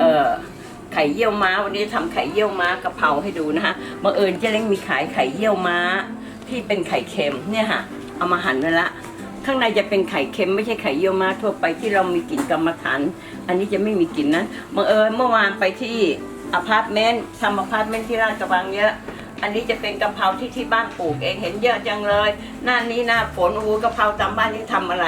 เอ่อไข่เยี่ยวม้าวันนี้ทำไข่เยี่ยวม้ากะเพราให้ดูนะคะบังเอิญเจ๊เล้งมีขายไข่เยี่ยวม้า ที่เป็นไข่เค็มเนี่ยค่ะเอามาหั่นไว้ละ ข้างในจะเป็นไข่เค็มไม่ใช่ไข่เยี่ยวม้าทั่วไปที่เรามีกลิ่นกรรมฐานอันนี้จะไม่มีกลิ่นนะบังเอิญเมื่อวานไปที่อพาร์ตเมนต์ทำอพาร์ตเมนต์ที่ราชกระบังเยอะ อันนี้จะเป็นกะเพราที่ที่บ้านปลูกเองเห็นเยอะจังเลย หน้านี้หน้าฝนอ้โหกะเพราตามบ้านนี่ทำอะไร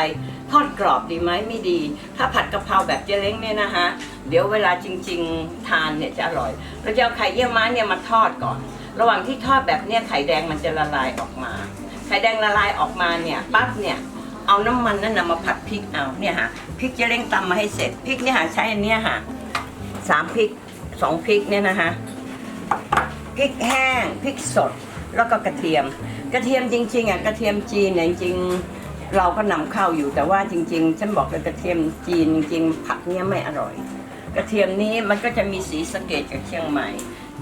ทอดกรอบดีไหมไม่ดี ถ้าผัดกะเพราแบบเจเล้งเนี่ยนะคะ เดี๋ยวเวลาจริง ๆ ทานเนี่ยจะอร่อย เราจะเอาไข่เยี่ยวม้าเนี่ยมาทอดก่อน ระหว่างที่ทอดแบบเนี้ยไข่แดงมันจะละลายออกมา ไข่แดงละลายออกมาเนี่ยปั๊บเนี่ยเอาน้ำมันนั่นนะมาผัดพริกเอาเนี่ยค่ะพริกเจเล้งตำมาให้เสร็จพริกเนี่ยค่ะใช้อันเนี้ยค่ะสามพริกสองพริกเนี่ยนะคะพริกแห้งพริกสดแล้วก็กระเทียม กระเทียมจริงๆอะกระเทียมจีนเนี่ยจริงๆ เราก็นำเข้าอยู่แต่ว่าจริง ๆ ฉันบอกเลยกระเทียมจีนจริงๆผัดเนี่ยไม่อร่อย กระเทียมนี้มันก็จะมีสีสะเกดกับเชียงใหม่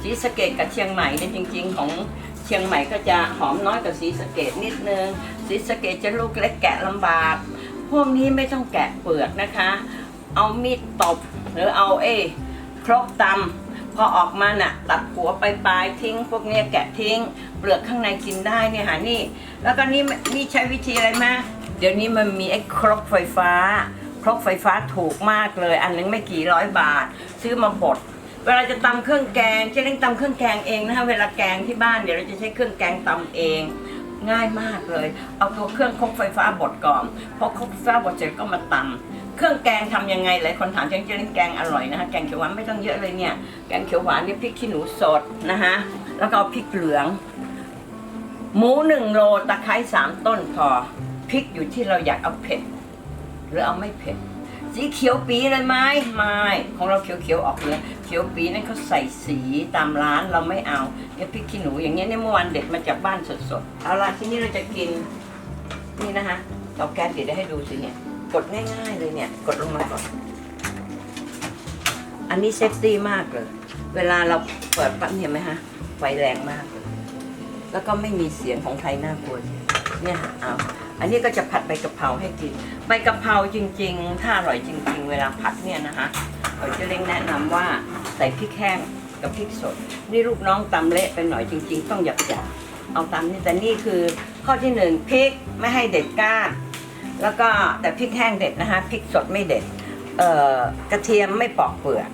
สีสะเกดกับเชียงใหม่เนี่ยจริง ๆ ของเชียงใหม่ก็จะหอมน้อยกว่าสีสะเกดนิดนึงสีสะเกดจะลูกเล็กแกะลำบาก พวกนี้ไม่ต้องแกะเปลือกนะคะ เอามีดตบหรือเอาเอ้ครกตำ พอออกมาน่ะตัดหัวไปปลายทิ้ง พวกเนี้ยแกะทิ้ง เปลือกข้างในกินได้เนี่ยค่ะนี่ แล้วก็นี่นี่ใช้วิธีอะไรมาเดี๋ยวนี้มันมีไอ้ครกไฟฟ้า ครกไฟฟ้าถูกมากเลย อันนึงไม่กี่ร้อยบาท ซื้อมาบดเวลาจะตำเครื่องแกงเจะเล่นตำเครื่องแกงเองนะคะเวลาแกงที่บ้านเดี๋ยวเราจะใช้เครื่องแกงตำเองง่ายมากเลย เอาตัวเครื่องครกไฟฟ้าบดก่อนพอครกไฟฟ้าบดเสร็จก็มาตำ เครื่องแกงทำยังไงหลายคนถามจังจะเล่นแกงอร่อยนะคะแกงเขียวหวานไม่ต้องเยอะเลยเนี่ย แกงเขียวหวานเนี่ยพริกขี้หนูสดนะคะแล้วก็พริกเหลือง หมูหนึ่งโลตะไคร้สามต้นพอพริกอยู่ที่เราอยากเอาเผ็ด หรือเอาไม่เผ็ด สีเขียวปีเลยไหมไม่ของเราเขียวๆออกเลยเขียวปีนั่นเขาใส่สีตามร้านเราไม่เอาเนี่ยพริกขี้หนูอย่างเงี้ยเนี่ยเมื่อวานเด็ดมาจากบ้านสดๆเอาล่ะที่นี้เราจะกินนี่นะคะเตาแก๊สเดี๋ยวได้ให้ดูสิเนี่ย กดง่ายๆเลยเนี่ย กดลงมาก่อน อันนี้เซฟตี้มากเลย เวลาเราเปิดปั๊บเห็นไหมฮะ ไฟแรงมากเลยแล้วก็ไม่มีเสียงของใครน่ากลัวเนี่ยเอาอันนี้ก็จะผัดใบกะเพราให้กิน ใบกะเพราจริง ๆ ถ้าอร่อยจริง ๆ เวลาผัดเนี่ยนะคะเราจะเล้งแนะนำว่าใส่พริกแห้งกับพริกสด นี่ลูกน้องตำเละไปหน่อยจริง ๆ ต้องหยับๆเอาตำนี่แต่นี่คือข้อที่หนึ่งพริกไม่ให้เด็ดก้าน แล้วก็แต่พริกแห้งเด็ดนะคะพริกสดไม่เด็ดเอ่อกระเทียมไม่ปอกเปลือก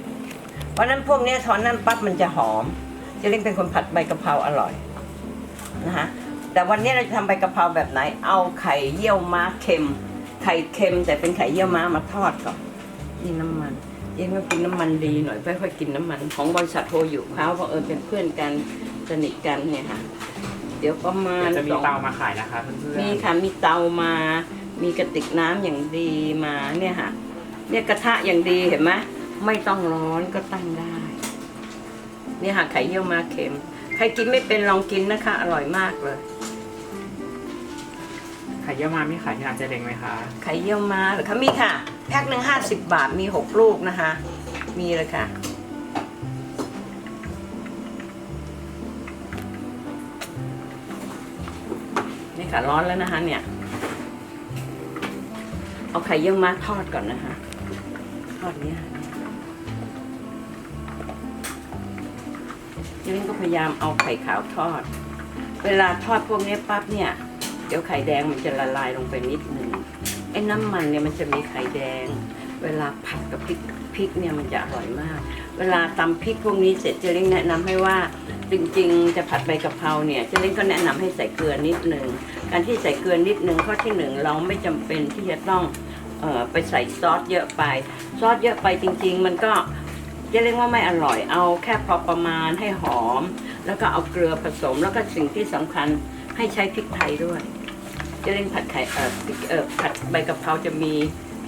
เพราะฉะนั้นพวกเนี้ยทอนนั่นปั๊บมันจะหอมเจะเล้งเป็นคนผัดใบกะเพราอร่อยนะคะแต่วันนี้เราจะทำใบกะเพราแบบไหน เอาไข่เยี่ยวม้าเค็ม ไข่เค็มแต่เป็นไข่เยี่ยวม้ามาทอดก่อนนี่น้ำมันเยังก็กินน้ำมันดีหน่อยไม่ค่อยกินน้ำมัน ของบริษัทโทรอยู่เขาเพราะเออเป็นเพื่อนกันสนิทกันเนี่ยค่ะ เดี๋ยวประมาณเดี๋ยวจะมีสอง เตามาขายนะคะเพื่อนๆ มีค่ะ มีเตามา มีกระติกน้ำอย่างดีมาเนี่ยค่ะ เนี่ยกระทะอย่างดีเห็นไหมไม่ต้องร้อนก็ตั้งได้ เนี่ยค่ะไข่เยี่ยวมาเค็ม ใครกินไม่เป็นลองกินนะคะ อร่อยมากเลย ไข่เยี่ยวมามีขายที่ร้านเจเล้งไหมคะไข่เยี่ยวมาเหรือคะมีค่ะ แพ็คหนึ่งห้าสิบบาทมีหกลูกนะคะ มีเลยค่ะ นี่ค่ะร้อนแล้วนะคะเนี่ย เอาไข่เยี่ยวม้าทอดก่อนนะคะ ทอดเนี้ยค่ะนี่ก็พยายามเอาไข่ขาวทอด เวลาทอดพวกนี้ปั๊บเนี่ย เดี๋ยวไข่แดงมันจะละลายลงไปนิดหนึ่งไอ้น้ำมันเนี่ยมันจะมีไข่แดง เวลาผัดกับพริกพริกเนี่ยมันจะอร่อยมาก เวลาตำพริกพวกนี้เสร็จเจเล้งแนะนำให้ว่าจริงๆ จะผัดใบกะเพราเนี่ยเจเล้งก็แนะนำให้ใส่เกลือนิดหนึ่ง การที่ใส่เกลือนิดหนึ่งข้อที่หนึ่งเราไม่จำเป็นที่จะต้องออไปใส่ซอสเยอะไป ซอสเยอะไปจริง ๆ มันก็เจเล้งว่าไม่อร่อยเอาแค่พอประมาณให้หอม แล้วก็เอาเกลือผสม แล้วก็สิ่งที่สำคัญให้ใช้พริกไทยด้วยจะเล่นผัดไข่เออพริกเออผัดใบกะเพราจะมี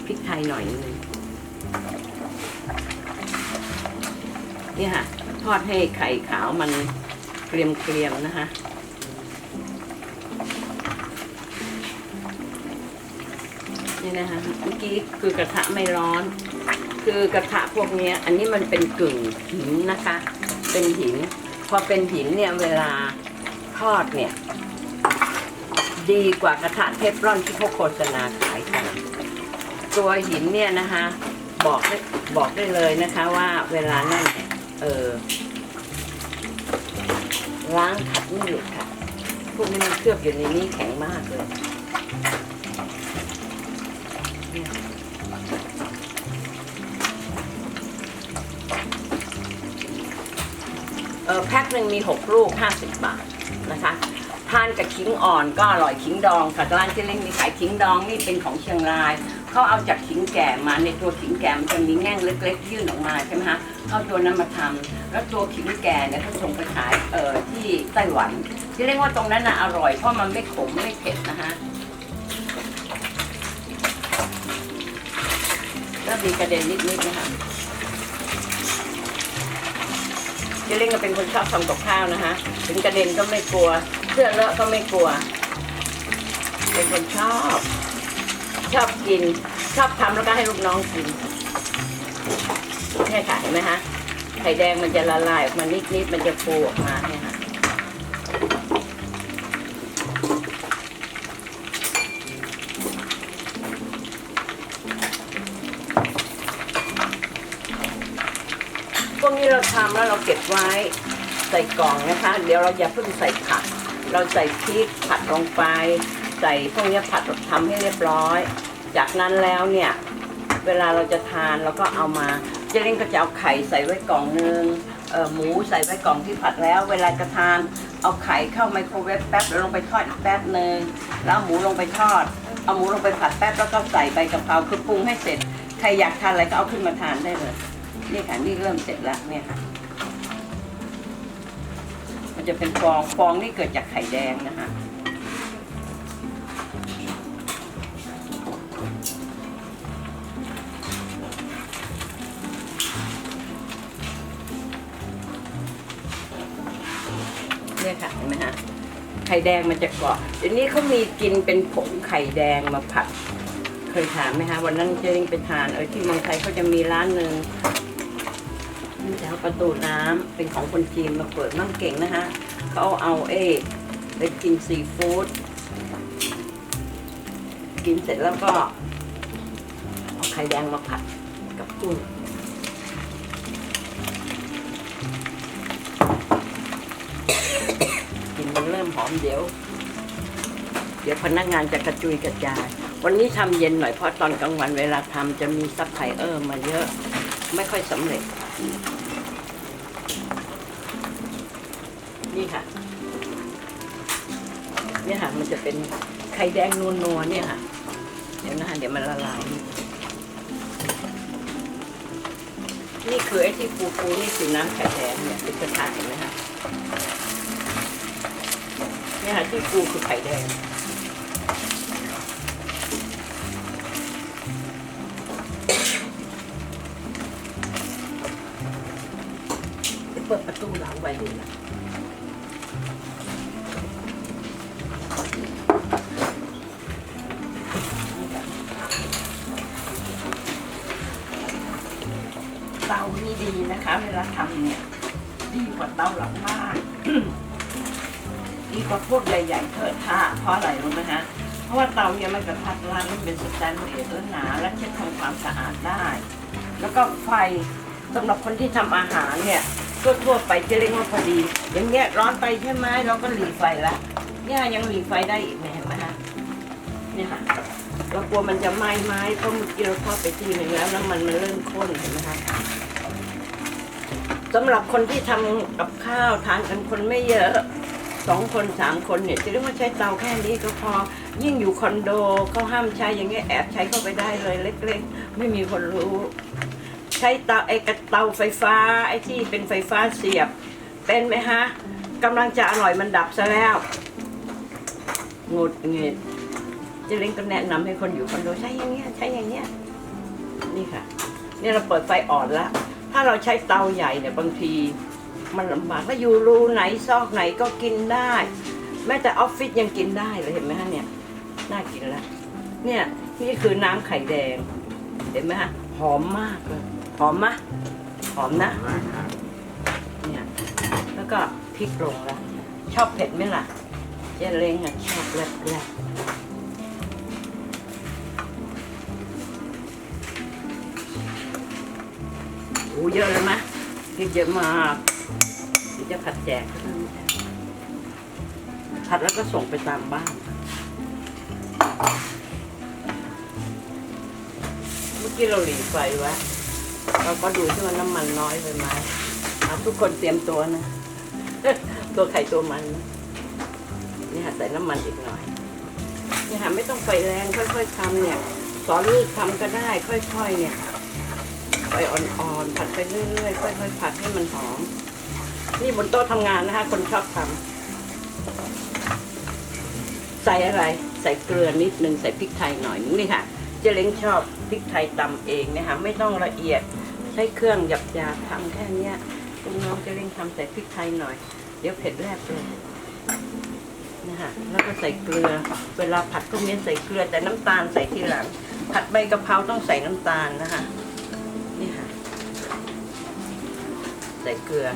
พริกไทยหน่อยนึงนี่ค่ะทอดให้ไข่ขาวมันเกรียมๆนะคะ นี่นะคะเมื่อกี้คือกระทะไม่ร้อน คือกระทะพวกนี้อันนี้มันเป็นกึ่งหินนะคะ เป็นหิน พอเป็นหินเนี่ยเวลาทอดเนี่ย ดีกว่ากระทะเทฟลอนที่เขาโฆษณาขายกัน ตัวหินเนี่ยนะคะ บอกได้บอกได้เลยนะคะว่าเวลานั่นเอ่ออล้างขัดไม่หลุดค่ะพวกนี้มันเคลือบอยู่ในนี้แข็งมากเลย เออแพ็คหนึ่งมีหกลูกห้าสิบบาทนะคะ ทานกับขิงอ่อนก็อร่อยขิงดองค่ะร้านเจเล้งมีขายขิงดองนี่เป็นของเชียงราย เขาเอาจากขิงแก่มาในตัวขิงแก่มันจะมีแง่งเล็กๆ ยื่นออกมาใช่ไหมคะเขาตัวนั้นมาทำแล้วตัวขิงแก่เนี่ยเขาส่งไปขายเออที่ไต้หวันเจเล้งว่าตรงนั้นน่ะอร่อยเพราะมันไม่ขมไม่เผ็ดนะคะ็มีกระเด็นนิดๆนะคะเจเล้งก็เป็นคนชอบทำกับข้าวนะคะ ถึงกระเด็นก็ไม่กลัวเสื้อเลอะก็ไม่กลัว เป็นคนชอบ ชอบกิน ชอบทำแล้วก็ให้ลูกน้องกินเนี่ค่ะเห็นไหมคะไข่แดงมันจะละลายออกมานิดๆมันจะฟูออกมาเนี่ยค่ะำแล้วเราเก็บไว้ใส่กล่องนะคะ เดี๋ยวเราอย่าเพิ่งใส่ผัก เราใส่พริกผัดลงไป ใส่พวกนี้ผัดทำให้เรียบร้อย จากนั้นแล้วเนี่ย เวลาเราจะทานเราก็เอามาเจเล้งก็จะเอาไข่ใส่ไว้กล่องนึงหมูใส่ไว้กล่องที่ผัดแล้ว เวลาจะทานเอาไข่เข้าไมโครเวฟแป๊บแล้วลงไปทอดอีกแป๊บหนึ่งแล้วหมูลงไปทอด เอาหมูลงไปผัดแป๊บแล้วก็ใส่ใบกะเพราคือปรุงให้เสร็จ ใครอยากทานอะไรก็เอาขึ้นมาทานได้เลย นี่ค่ะนี่เริ่มเสร็จแล้วเนี่ยค่ะ มันจะเป็นฟอง ฟองนี่เกิดจากไข่แดงนะคะ เนี่ยค่ะเห็นไหมฮะ ไข่แดงมันจะเกาะเดี๋ยวนี้เขามีกินเป็นผงไข่แดงมาผัด เคยทานไหมคะวันนั้นเจริงไปทานเออที่เมืองไทยเขาจะมีร้านหนึ่ง แถวประตูน้ำเป็นของคนจีนมาเปิดมั่งเก่งนะคะเขาเอาเอไปกินซีฟู้ดกินเสร็จแล้วก็เอาไข่แดงมาผัดกับกุ้งกลินมันเริ่มหอมเดี๋ยว เดี๋ยวพนักงานจะกระจุยกระจาย วันนี้ทำเย็นหน่อยเพราะตอนกลางวันเวลาทำจะมีซัพพลายเออร์มาเยอะ ไม่ค่อยสำเร็จ นี่ค่ะ เนี่ยค่ะ มันจะเป็นไข่แดงนัวๆเนี่ยค่ะ เดี๋ยวนะคะเดี๋ยวมันละลาย นี่คือไอ้ที่ฟูๆนี่คือน้ำไข่แดงเนี่ยเป็นกระทะเห็นไหมคะเนี่ยค่ะที่ฟูคือไข่แดงเปิดประตูหลังไว้ดูนะ เพราะอะไรรู้ไหมฮะ เพราะว่าเตาเนี่ยมันกระทัดรัดมันเป็นสแตนเลสและหนา และเช็ดทำความสะอาดได้ แล้วก็ไฟสำหรับคนที่ทำอาหารเนี่ยทั่วๆไปจะเรียกว่าพอดี อย่างเงี้ยร้อนไปใช่ไหมเราก็หลีไฟละเนี่ยยังหลีไฟได้อีกไหมเห็นไหมฮะเนี่ยค่ะเรากลัวมันจะไหม้ไหมเพราะเมื่อกี้เราทอดไปทีหนึ่งแล้วน้ำมันมันเริ่มข้นเห็นไหมคะสำหรับคนที่ทำกับข้าวทานกันคนไม่เยอะ สองคนสามคนเนี่ยจะเรียกว่าใช้เตาแค่นี้ก็พอ ยิ่งอยู่คอนโดเขาห้ามใช้อย่างเงี้ยแอบใช้เข้าไปได้เลยเล็กๆ ไม่มีคนรู้ ใช้เตาไอ้กระเตาไฟฟ้าไอ้ที่เป็นไฟฟ้าเสียบ เป็นไหมฮะกำลังจะอร่อยมันดับซะแล้วงดหงิดเจเล้งก็แนะนำให้คนอยู่คอนโดใช้อย่างเงี้ยใช้อย่างเงี้ยนี่ค่ะ เนี่ยเราเปิดไฟอ่อนแล้วถ้าเราใช้เตาใหญ่เนี่ยบางที มันลำบากถ้าอยู่รูไหนซอกไหนก็กินได้ แม้แต่ออฟฟิศยังกินได้เลยเห็นไหมฮะเนี่ยน่ากินละเนี่ยนี่คือน้ำไข่แดง เห็นไหมฮะหอมมากเลยหอมมะหอมนะเนี่ยแล้วก็พริกลงละชอบเผ็ดไหมล่ะเจเล้งอะชอบแรกๆโอ้เยอะเลยมะพริกเยอะมาก จะผัดแจกผัดแล้วก็ส่งไปตามบ้าน เมื่อกี้เราหลีไฟไว้เราก็ดูที่ว่าน้ำมันน้อยไปไหมทุกคนเตรียมตัวนะ ตัวไข่ตัวมันนะนี่ค่ะใส่น้ำมันอีกหน่อย นี่ค่ะไม่ต้องไฟแรงค่อยๆทำเนี่ย สอนลูกทำก็ได้ ค่อยๆเนี่ยไฟอ่อนๆผัดไปเรื่อยๆค่อยๆผัดให้มันหอม นี่บนโต๊ะทำงานนะคะ คนชอบทำใส่อะไร ใส่เกลือนิดนึงใส่พริกไทยหน่อยนึงนี่ค่ะเจเล้งชอบพริกไทยตำเองนะคะไม่ต้องละเอียดใช้เครื่องหยาบๆทำแค่นี้คุณน้องเจเล้งทำใส่พริกไทยหน่อย เดี๋ยวเผ็ดแรบเลยนะคะแล้วก็ใส่เกลือ เวลาผัดพวกนี้ใส่เกลือแต่น้ำตาลใส่ทีหลัง ผัดใบกะเพราต้องใส่น้ำตาลนะคะนี่ค่ะ ใส่เกลือ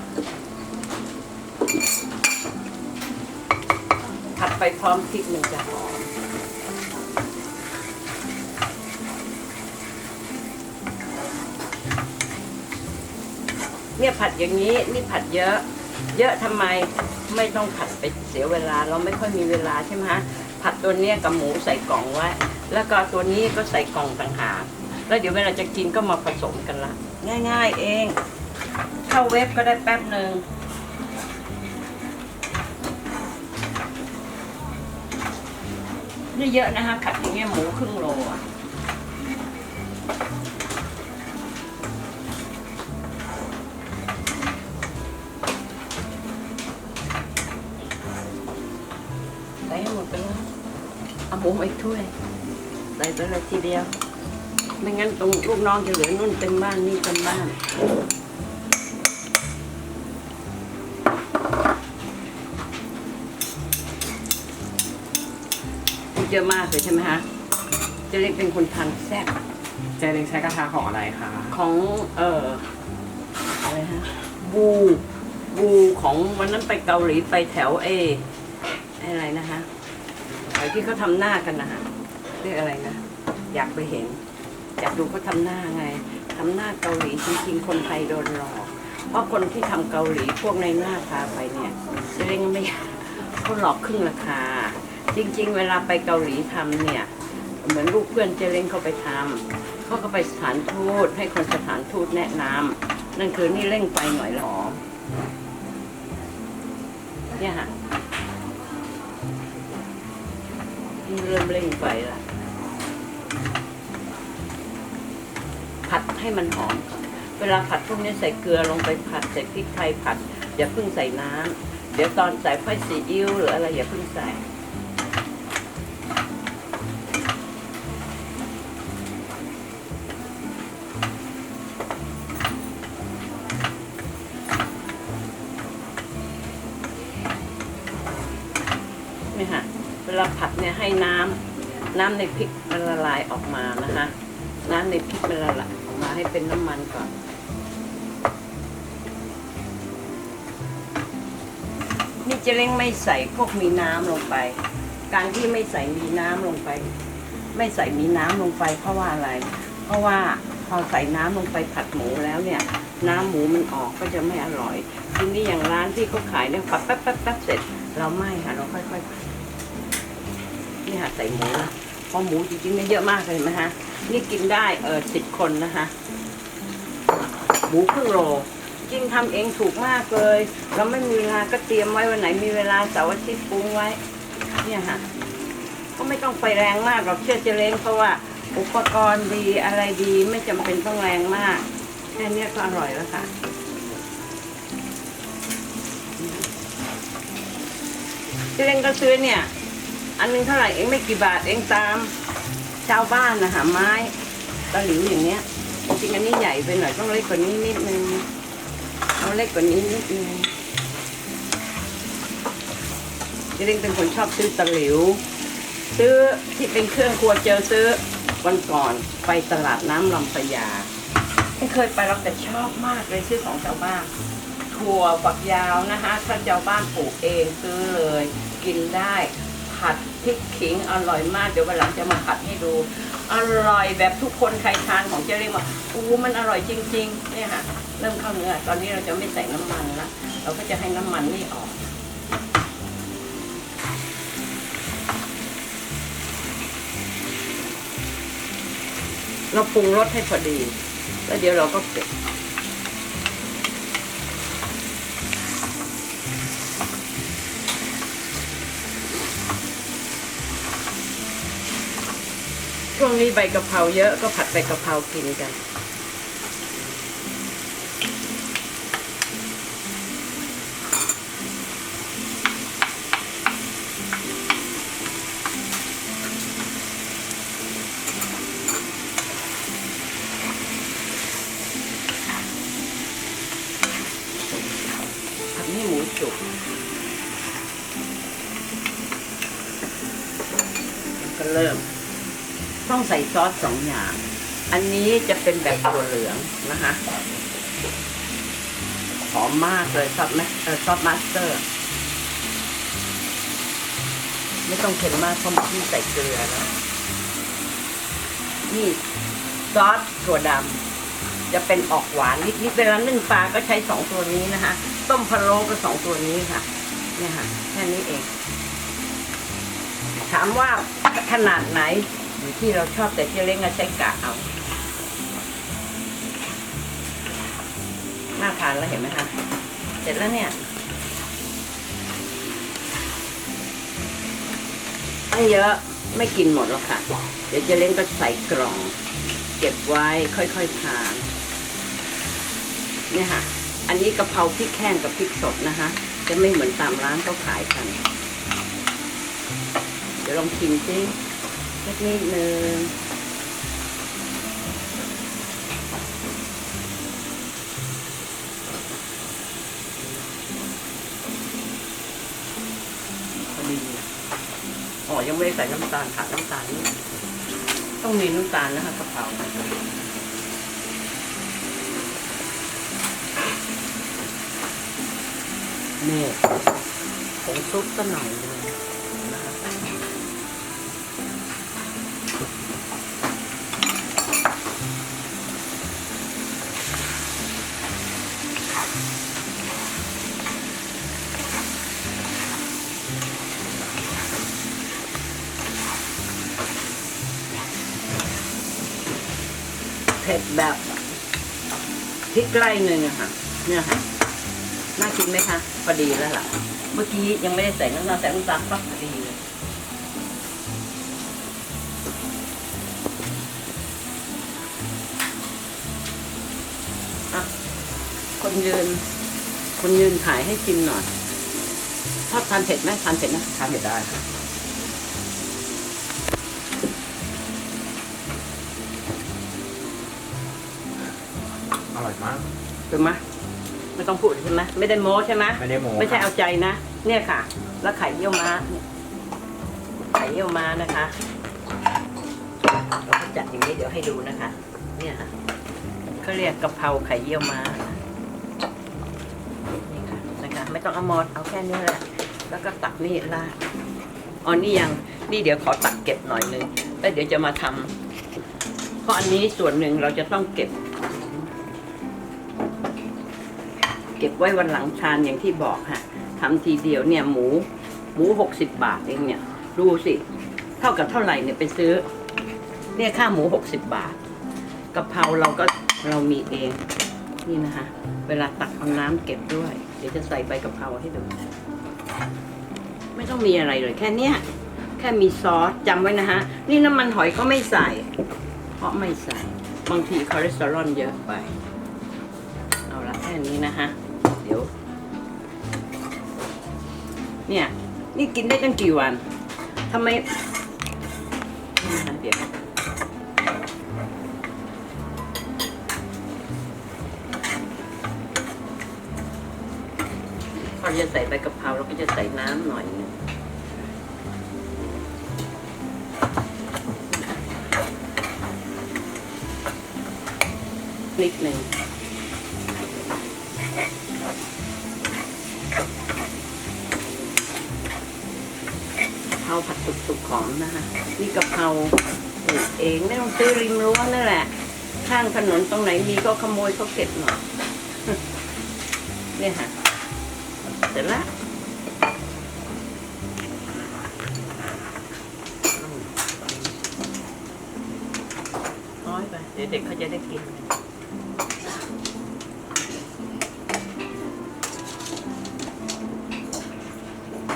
ผัด ไปพร้อมพริกมันจะหอมเนี่ยผัดอย่างนี้นี่ผัดเยอะ เยอะทำไมไม่ต้องผัดไปเสียเวลา เราไม่ค่อยมีเวลาใช่ไหมฮะผัดตัวเนี้ยกับหมูใส่กล่องไว้แล้วก็ตัวนี้ก็ใส่กล่องต่างหากแล้วเดี๋ยวเวลาจะกินก็มาผสมกันละ ง่าย ๆ เอง เข้าเว็บก็ได้แป๊บหนึ่ง นี่เยอะนะคะผัดอย่างเงี้ยหมูครึ่งโลอะใส่ให้หมดไปเลยเอาหมูมาอีกถ้วยใส่ไปเลยทีเดียว ไม่งั้นตรงลูกน้องจะเหลือนุ่นเต็มบ้านนี่เต็มบ้าน เยอะมากเลยใช่ไหมฮะเจะเล็กเป็นคนทานแซ่บเจเล้งใช้กระทะของอะไรคะของเอ่ออะไรฮะบูบูของวันนั้นไปเกาหลีไปแถวเออะไรนะคะไอ้ที่เขาทำหน้ากันนะฮะเรียกอะไรนะ อยากไปเห็น อยากดูเขาทำหน้าไงทำหน้าเกาหลีจริงๆ คนไทยโดนหลอก เพราะคนที่ทำเกาหลีพวกในหน้าพาไปเนี่ยเจะเล่งไม่เขาหลอกครึ่งราคา จริง ๆ เวลาไปเกาหลีทำเนี่ย เหมือนลูกเพื่อนเจเล้งเขาไปทำเขาก็ไปสถานทูตให้คนสถานทูตแนะนำนั่นคือนี่เร่งไฟหน่อยหรอเนี่ยฮะนี่เริ่มเร่งไฟละผัดให้มันหอม เวลาผัดพวกนี้ใส่เกลือลงไปผัดใส่พริกไทยผัด อย่าเพิ่งใส่น้ำเดี๋ยวตอนใส่ไฟซีอิ๊วหรืออะไรอย่าเพิ่งใส่ น้ำในพริกมันละลายออกมานะคะ น้ำในพริกมันละลายออกมาให้เป็นน้ำมันก่อนนี่เจะเล้งไม่ใส่พวกมีน้ำลงไป การที่ไม่ใส่มีน้ำลงไป ไม่ใส่มีน้ำลงไป เพราะว่าอะไร เพราะว่าพอใส่น้ำลงไปผัดหมูแล้วเนี่ย น้ำหมูมันออกก็จะไม่อร่อยทีนี้อย่างร้านที่เขาขายเนี่ยผัดแป๊บแป๊บแป๊บเสร็จ เราไม่ค่ะเราค่อยๆผัดนี่ค่ะใส่หมูนะ เพราะหมูจริงๆเนี่ยเยอะมากเลยเห็นไหมฮะนี่กินได้เออสิบคนนะคะหมูครึ่งโลจริงทำเองถูกมากเลย เราไม่มีเวลาก็เตรียมไว้วันไหนมีเวลาเสาร์อาทิตย์ปรุงไว้ เนี่ยค่ะ ก็ไม่ต้องไฟแรงมากหรอกเชื่อเจเล้งเพราะว่าอุปกรณ์ดีอะไรดีไม่จำเป็นต้องแรงมากแค่เนี้ยก็อร่อยแล้วค่ะเจเล้งก็ซื้อเนี่ย อันนึงเท่าไหร่เองไม่กี่บาทเองตามชาวบ้านนะหาไม้ตะหลิวอย่างเนี้ยจริงอันนี้ใหญ่ไปหน่อยต้องเล็กกว่านี้นิดนึงเอาเล็กกว่านี้นิดนึงเจเล้งเป็นคนชอบซื้อตะหลิว ซื้อที่เป็นเครื่องครัวเจอซื้อวันก่อนไปตลาดน้ำลำปยาไม่เคยไปหรอกแต่ชอบมากเลยซื้อของชาวบ้านถั่วฝักยาวนะคะถ้าชาวบ้านปลูกเองซื้อเลย กินได้ผัด พริกขิงอร่อยมาก เดี๋ยววันหลังจะมาผัดให้ดู อร่อยแบบทุกคนใครทานของเจเล้งบอกอู้มันอร่อยจริง ๆ เนี่ยค่ะ เริ่มเข้าเนื้อ ตอนนี้เราจะไม่ใส่น้ำมันละเราก็จะให้น้ำมันนี่ออกเราปรุงรสให้พอดี แล้วเดี๋ยวเราก็เก็บ วงนี้ใบกะเพราเยอะก็ผัดใบกะเพรากินกัน ซอสสองอย่าง อันนี้จะเป็นแบบตัวเหลืองนะคะหอมมากเลยซอสแมเออซอสมาสเตอร์ ไม่ต้องเค็มมากเพราะที่ใส่เกลือแล้วนี่ซอสถั่วดำจะเป็นออกหวานนิดๆเวลานึ่งปลาก็ใช้สองตัวนี้นะคะ ต้มพะโล้ก็สองตัวนี้ค่ะเนี่ยค่ะ แค่นี้เอง ถามว่าขนาดไหน อยู่ที่เราชอบแต่ที่เล้งก็ใช้กะเอาน่าทานแล้วเห็นไหมคะ เสร็จแล้วเนี่ยไม่เยอะไม่กินหมดหรอกค่ะ เดี๋ยวเจะเล้งก็ใส่กล่อง เก็บไว้ค่อยๆทานเนี่ยค่ะ อันนี้กะเพราพริกแห้งกับพริกสดนะคะ จะไม่เหมือนตามร้านเขาขายกัน เดี๋ยวลองชิมซิ สักนิดนึงพอดีนะอ๋อยังไม่ได้ใส่น้ำตาลขาดน้ำตาลนี่ต้องมีน้ำตาลนะคะกะเพรานี่ผงซุปก็หน่อยนึง ผ็ดแบบพริกไล่หนึ่งอะค่ะ เนี่ยค่ะ น่ากินไหมคะ พอดีแล้วล่ะ เมื่อกี้ยังไม่ได้ใส่น้ำตาลใส่น้ำตาลปั๊บพอดีเลยอะคนยืน คนยืนขายให้ชิมหน่อยชอบทานเผ็ดไหมทานเผ็ดนะทานเผ็ดได้ อร่อยมาก ถูกไหมไม่ต้องพูดใช่ไหมไม่ได้โม้ใช่ไหมไม่ได้โม้ไม่ใช่ค่ะเอาใจนะ เนี่ยค่ะ แล้วไข่เยี่ยวม้าเนี่ยไข่เยี่ยวม้านะคะเราก็จัดอย่างนี้เดี๋ยวให้ดูนะคะ เนี่ยค่ะเขาเรียกกะเพราไข่เยี่ยวม้านี่ค่ะนะคะไม่ต้องเอาหมดเอาแค่นี้แหละแล้วก็ตักนี่ราดอ๋อนี่ยังนี่เดี๋ยวขอตักเก็บหน่อยนึงแล้วเดี๋ยวจะมาทำเพราะอันนี้ส่วนหนึ่งเราจะต้องเก็บ เก็บไว้วันหลังทานอย่างที่บอกค่ะทำทีเดียวเนี่ยหมูหมูหกสิบบาทเองเนี่ย ดูสิ เท่ากับเท่าไหร่เนี่ยไปซื้อ เนี่ยค่าหมูหกสิบบาทกะเพราเราก็เรามีเอง นี่นะคะ เวลาตักเอาน้ำเก็บด้วย เดี๋ยวจะใส่ใบกะเพราให้ดู ไม่ต้องมีอะไรเลยแค่เนี้ยแค่มีซอสจำไว้นะคะนี่น้ำมันหอยก็ไม่ใส่ เพราะไม่ใส่ บางทีคอเลสเตอรอลเยอะไป เอาละแค่นี้นะคะ เนี่ย นี่กินได้ตั้งกี่วันทำไมเดี๋ยวพอจะใส่ใบกะเพราเราก็จะใส่น้ำหน่อยนึงนิดหนึ่ง ผัดสุกๆหอมนะคะนี่กะเพราปลูกเองไม่ต้องซื้อริมรั้วนั่นแหละ ข้างถนนตรงไหนมีก็ขโมยเขาเก็บหน่อยเนี่ยค่ะเสร็จละน้อยไปเดี๋ยวเด็กเขาจะได้กิน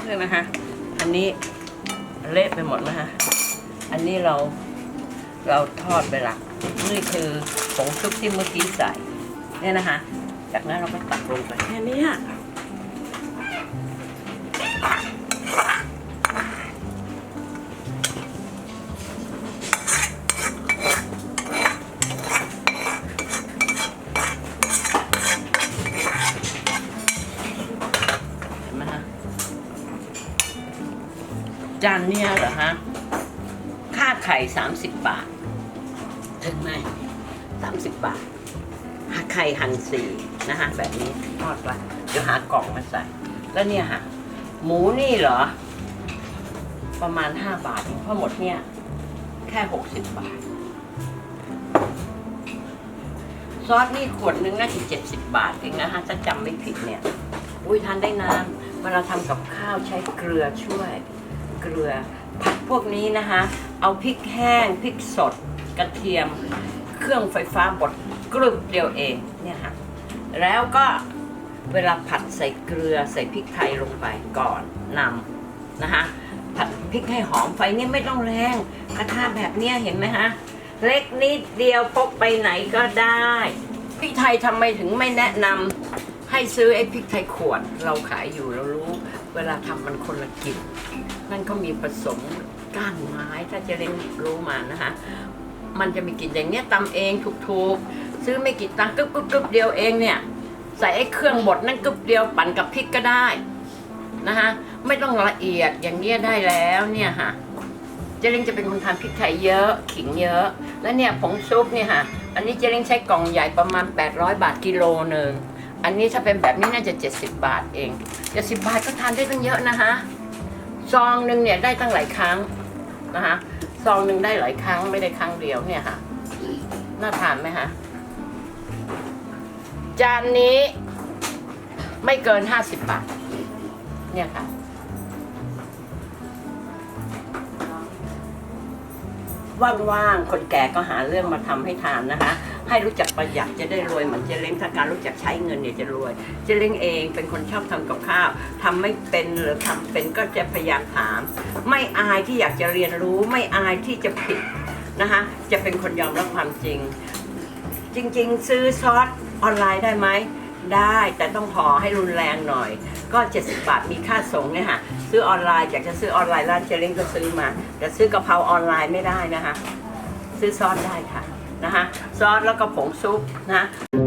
นี่นะคะ อันนี้เละไป หมดนะคะอันนี้เราเราทอดไปละนี่คือผงซุปที่เมื่อกี้ใส่เนี่ยนะคะ จากนั้นเราก็ตักลงไปแค่นี้ จานเนี้ยเหรอฮะ ค่าไข่สามสิบบาท ถึงไหมสามสิบบาทหาไข่หั่นสี่นะคะแบบนี้ทอดไปเดี๋ยวหากล่องมาใส่ แล้วเนี่ยค่ะ หมูนี่เหรอ ประมาณห้าบาทเองเพราะหมดเนี่ย แค่หกสิบบาท ซอสนี่ขวดนึงน่าจะเจ็ดสิบบาทเองนะคะถ้าจำไม่ผิดเนี่ย อุ้ยทานได้นานเวลาทำกับข้าวใช้เกลือช่วย เกลือ ผัดพวกนี้นะคะ เอาพริกแห้งพริกสดกระเทียม เครื่องไฟฟ้าบดกรึบเดียวเองเนี่ยค่ะแล้วก็เวลาผัดใส่เกลือใส่พริกไทยลงไปก่อนนำนะคะผัดพริกให้หอมไฟนี่ไม่ต้องแรงกระทะแบบเนี้ยเห็นไหมฮะเล็กนิดเดียวพกไปไหนก็ได้พริกไทยทำไมถึงไม่แนะนำให้ซื้อไอ้พริกไทยขวดเราขายอยู่เรารู้ เวลาทำมันคนละกลิ่นนั่นเขามีผสมก้านไม้ถ้าจะเล่นรู้มานะคะมันจะมีกลิ่นอย่างเนี้ยตำเองถูกๆ ซื้อไม่กี่ตังค์กึบกึบกึบเดียวเองเนี่ย ใส่ไอ้เครื่องบดนั่นกึบเดียวปั่นกับพริกก็ได้นะคะไม่ต้องละเอียดอย่างเนี้ยได้แล้วเนี่ยค่ะเจริงจะเป็นคนทานพริกไทยเยอะขิงเยอะ แล้วเนี่ยผงซุปเนี่ยค่ะ อันนี้เจริงใช้กล่องใหญ่ประมาณ 800 บาทกิโลหนึ่ง อันนี้ถ้าเป็นแบบนี้น่าจะ 70 บาทเอง 70 บาทก็ทานได้ตั้งเยอะนะคะซองหนึ่งเนี่ยได้ตั้งหลายครั้งนะคะซองหนึ่งได้หลายครั้งไม่ได้ครั้งเดียวเนี่ยค่ะ น่าทานไหมคะจานนี้ไม่เกิน 50 บาท เนี่ยค่ะว่างๆ คนแก่ก็หาเรื่องมาทำให้ทานนะคะ ให้รู้จักประหยัดจะได้รวยเหมือนเจเล้งถ้าการรู้จักใช้เงินเนี่ยจะรวย เจเล้งเองเป็นคนชอบทำกับข้าวทำไม่เป็นหรือทำเป็นก็จะพยายามถาม ไม่อายที่อยากจะเรียนรู้ไม่อายที่จะผิดนะคะจะเป็นคนยอมรับความจริง จริงๆ ซื้อซอสออนไลน์ได้ไหมได้แต่ต้องพอให้รุนแรงหน่อย ก็ 70 บาทมีค่าส่งเนี่ยค่ะซื้อออนไลน์อยากจะซื้อออนไลน์ร้านเจเล้งก็ซื้อมา แต่ซื้อกะเพราออนไลน์ไม่ได้นะคะ ซื้อซอสได้ค่ะ นะคะซอสแล้วก็ผงซุปนะคะ